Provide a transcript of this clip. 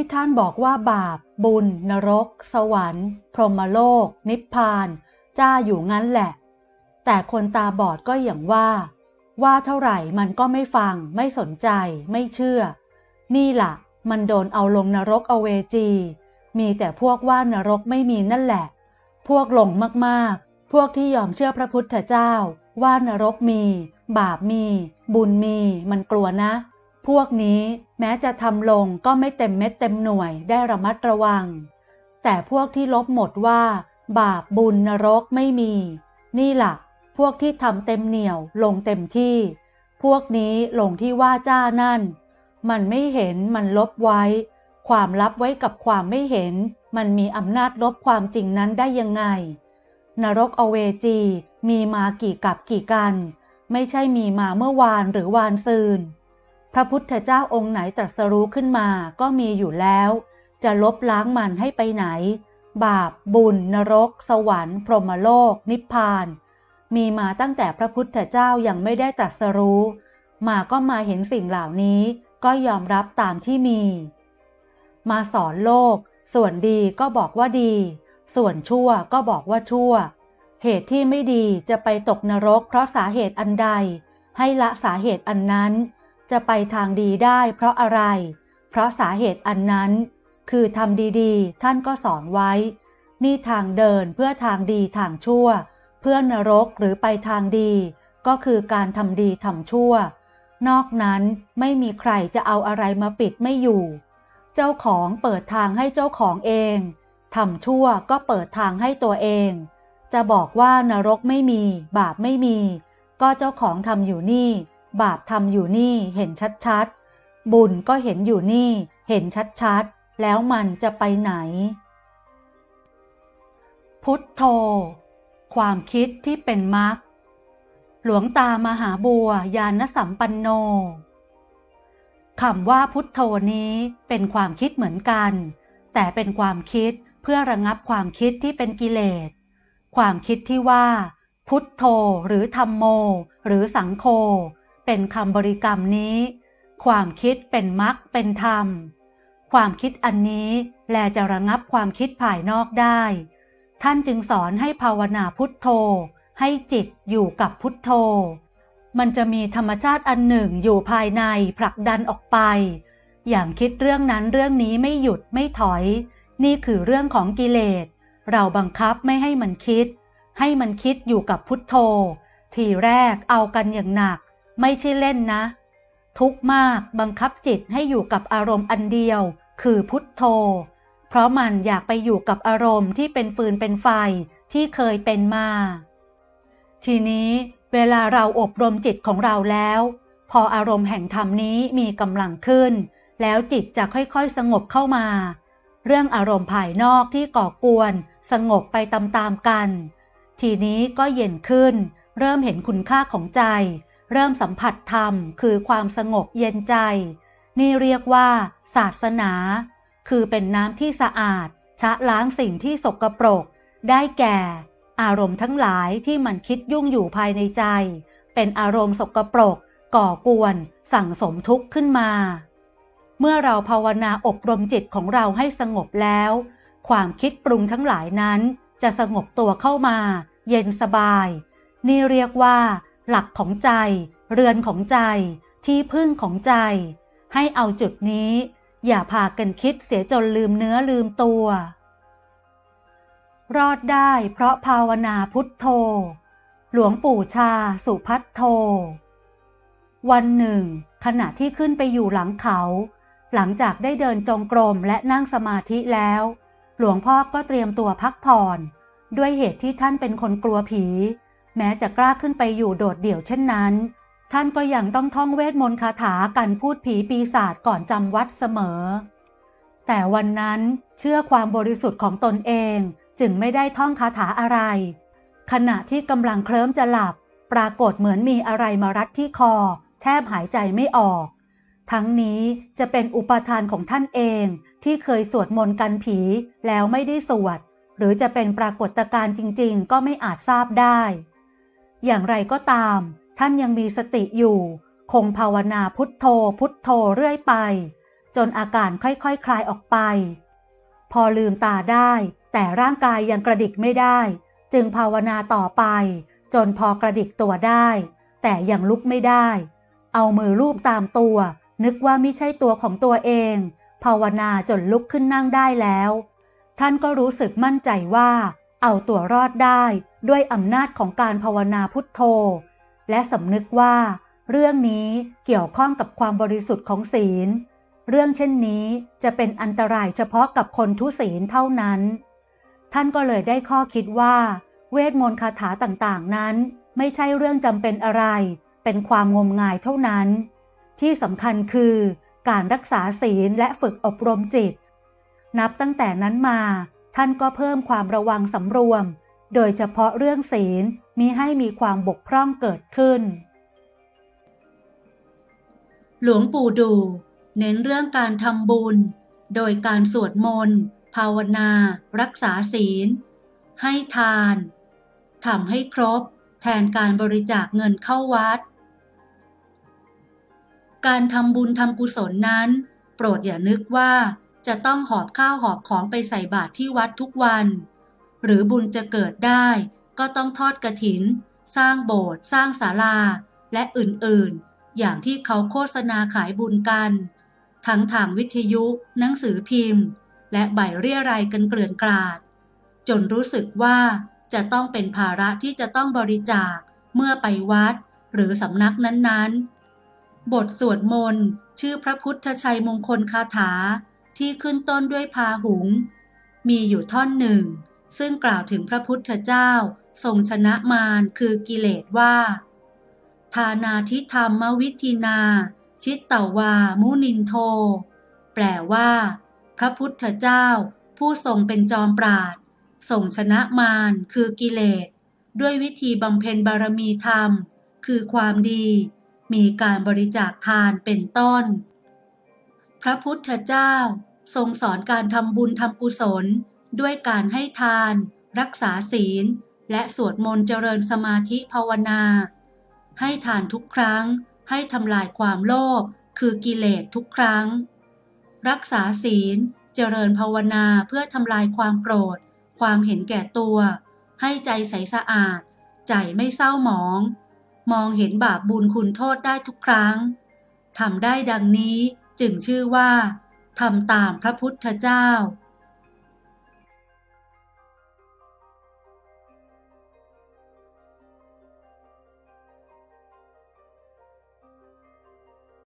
ที่ท่านบอกว่าบาป บุญ นรก สวรรค์ พรหมโลก นิพพานจ้าอยู่งั้นแหละ แต่คนตาบอดก็อย่างว่า ว่าเท่าไหร่มันก็ไม่ฟัง ไม่สนใจ ไม่เชื่อ นี่ล่ะ มันโดนเอาลงนรกเอาเวจี มีแต่พวกว่านรกไม่มีนั่นแหละ พวกหลงมากๆ พวกที่ยอมเชื่อพระพุทธเจ้า ว่านรกมี บาปมี บุญมี มันกลัวนะ พวกนี้แม้จะทำลงก็ไม่เต็มเม็ดเต็มหน่วยได้ระมัดระวัง แต่พวกที่ลบหมดว่า บาปบุญนรกไม่มี นี่ล่ะ พวกที่ทำเต็มเหนียวลงเต็มที่ พวกนี้ลงที่ว่าจ้านั่น มันไม่เห็นมันลบไว้ ความลับไว้กับความไม่เห็น มันมีอำนาจลบความจริงนั้นได้ยังไง นรกอเวจีมีมากี่กับกี่กัน ไม่ใช่มีมาเมื่อวานหรือวานซืน ระพุทธเจ้าองค์ไหนตรัสรู้ขึ้นมาก็มีอยู่แล้ว จะลบล้างมันให้ไปไหน บาป บุญ นรก สวรรค์ พรหมโลก นิพพาน มีมาตั้งแต่พระพุทธเจ้ายังไม่ได้ตรัสรู้ มาก็มาเห็นสิ่งเหล่านี้ก็ยอมรับตามที่มี มาสอนโลก ส่วนดีก็บอกว่าดี ส่วนชั่วก็บอกว่าชั่ว เหตุที่ไม่ดีจะไปตกนรกเพราะสาเหตุอันใด ให้ละสาเหตุอันนั้น จะไปทางดีได้เพราะอะไร เพราะสาเหตุอันนั้น คือทำดีๆ ท่านก็สอนไว้ นี่ทางเดินเพื่อทางดีทางชั่ว เพื่อนรกหรือไปทางดี ก็คือการทำดีทำชั่ว นอกนั้นไม่มีใครจะเอาอะไรมาปิดไม่อยู่ เจ้าของเปิดทางให้เจ้าของเองทำชั่วก็เปิดทางให้ตัวเอง จะบอกว่านรกไม่มี บาปไม่มี ก็เจ้าของทำอยู่นี่ บาปทำอยู่นี่เห็นชัดๆ บุญก็เห็นอยู่นี่เห็นชัดๆ แล้วมันจะไปไหน พุทโธ ความคิดที่เป็นมรรคหลวงตามหาบัวยานสัมปันโนคำว่าพุทโธนี้เป็นความคิดเหมือนกัน แต่เป็นความคิดเพื่อระงับความคิดที่เป็นกิเลส ความคิดที่ว่า พุทโธหรือธรรมโม หรือสังโฆ เป็นคำบริกรรมนี้ ความคิดเป็นมรรคเป็นธรรม ความคิดอันนี้แลจะระงับความคิดภายนอกได้ ท่านจึงสอนให้ภาวนาพุทโธ ให้จิตอยู่กับพุทโธ มันจะมีธรรมชาติอันหนึ่งอยู่ภายในผลักดันออกไป อย่างคิดเรื่องนั้นเรื่องนี้ไม่หยุดไม่ถอย นี่คือเรื่องของกิเลส เราบังคับไม่ให้มันคิด ให้มันคิดอยู่กับพุทโธ ทีแรกเอากันอย่างหนัก ไม่ใช่เล่นนะ ทุกมากบังคับจิตให้อยู่กับอารมณ์อันเดียว คือพุทโธ เพราะมันอยากไปอยู่กับอารมณ์ที่เป็นฟืนเป็นไฟที่เคยเป็นมา ทีนี้เวลาเราอบรมจิตของเราแล้ว พออารมณ์แห่งธรรมนี้มีกำลังขึ้น แล้วจิตจะค่อยๆสงบเข้ามา เรื่องอารมณ์ภายนอกที่ก่อกวน สงบไปตามๆกัน ทีนี้ก็เย็นขึ้น เริ่มเห็นคุณค่าของใจ เริ่มสัมผัสธรรมคือความสงบเย็นใจ นี่เรียกว่า ศาสนา คือเป็นน้ำที่สะอาด ชะล้างสิ่งที่สกปรก ได้แก่ อารมณ์ทั้งหลายที่มันคิดยุ่งอยู่ภายในใจ เป็นอารมณ์สกปรก ก่อกวน สั่งสมทุกข์ขึ้นมา เมื่อเราภาวนาอบรมจิตของเราให้สงบแล้ว ความคิดปรุงทั้งหลายนั้น จะสงบตัวเข้ามา เย็นสบาย นี่เรียกว่า หลักของใจ เรือนของใจ ที่พึ่งของใจ ให้เอาจุดนี้ อย่าพากันคิดเสียจนลืมเนื้อลืมตัว รอดได้เพราะภาวนาพุทโธ หลวงปู่ชาสุพัทโธ วันหนึ่ง ขณะที่ขึ้นไปอยู่หลังเขา หลังจากได้เดินจงกรมและนั่งสมาธิแล้ว หลวงพ่อก็เตรียมตัวพักผ่อน ด้วยเหตุที่ท่านเป็นคนกลัวผี แม้จะกล้าขึ้นไปอยู่โดดเดี่ยวเช่นนั้น ท่านก็ยังต้องท่องเวทมนต์คาถากันพูดผีปีศาจก่อนจำวัดเสมอ แต่วันนั้นเชื่อความบริสุทธิ์ของตนเองจึงไม่ได้ท่องคาถาอะไร ขณะที่กำลังเคลิ้มจะหลับ ปรากฏเหมือนมีอะไรมารัดที่คอ แทบหายใจไม่ออก ทั้งนี้จะเป็นอุปทานของท่านเองที่เคยสวดมนต์กันผีแล้วไม่ได้สวด หรือจะเป็นปรากฏการณ์จริง ๆ ก็ไม่อาจทราบได้ อย่างไรก็ตาม ท่านยังมีสติอยู่ คงภาวนาพุทโธพุทโธเรื่อยไป จนอาการค่อยๆคคลายออกไป พอลืมตาได้ แต่ร่างกายยังกระดิกไม่ได้ จึงภาวนาต่อไป จนพอกระดิกตัวได้ แต่ยังลุกไม่ได้ เอามือลูบตามตัว นึกว่าไม่ใช่ตัวของตัวเอง ภาวนาจนลุกขึ้นนั่งได้แล้ว ท่านก็รู้สึกมั่นใจว่า เอาตัวรอดได้ ด้วยอำนาจของการภาวนาพุทโธ และสำนึกว่า เรื่องนี้เกี่ยวข้องกับความบริสุทธิ์ของศีล เรื่องเช่นนี้จะเป็นอันตรายเฉพาะกับคนทุศีลเท่านั้น ท่านก็เลยได้ข้อคิดว่า เวทมนต์คาถาต่างๆนั้น ไม่ใช่เรื่องจำเป็นอะไร เป็นความงมงายเท่านั้น ที่สำคัญคือการรักษาศีลและฝึกอบรมจิต นับตั้งแต่นั้นมา ท่านก็เพิ่มความระวังสำรวม โดยเฉพาะเรื่องศีลมีให้มีความบกพร่องเกิดขึ้น หลวงปู่ดู เน้นเรื่องการทำบุญ โดยการสวดมนต์ภาวนา รักษาศีล ให้ทานทำให้ครบ แทนการบริจาคเงินเข้าวัด การทำบุญทำกุศลนั้น โปรดอย่านึกว่าจะต้องหอบข้าวหอบของไปใส่บาตรที่วัดทุกวัน หรือบุญจะเกิดได้ ก็ต้องทอดกระถิน สร้างโบสถ์สร้างศาลา และอื่นๆ อย่างที่เขาโฆษณาขายบุญกัน ทั้งทางวิทยุ หนังสือพิมพ์ และใบเรียรายกันเกลื่อนกลาด จนรู้สึกว่าจะต้องเป็นภาระที่จะต้องบริจาคเมื่อไปวัด หรือสำนักนั้นๆ บทสวดมนต์ชื่อพระพุทธชัยมงคลคาถาที่ขึ้นต้นด้วยพาหุง มีอยู่ท่อนหนึ่ง ซึ่งกล่าวถึงพระพุทธเจ้าทรงชนะมารคือกิเลสว่า ทานาทิธรรมวิธีนา ชิตตวามุนินโท แปลว่า พระพุทธเจ้า ผู้ทรงเป็นจอมปราดทรงชนะมารคือกิเลส ด้วยวิธีบำเพ็ญบารมีธรรม คือความดี มีการบริจาคทานเป็นต้น พระพุทธเจ้า ทรงสอนการทำบุญทำกุศล ด้วยการให้ทาน รักษาศีล และสวดมนต์เจริญสมาธิภาวนา ให้ทานทุกครั้ง ให้ทำลายความโลภคือกิเลสทุกครั้ง รักษาศีล เจริญภาวนาเพื่อทำลายความโกรธ ความเห็นแก่ตัว ให้ใจใสสะอาด ใจไม่เศร้าหมอง มองเห็นบาปบุญคุณโทษได้ทุกครั้งทำได้ดังนี้จึงชื่อว่าทำตามพระพุทธเจ้า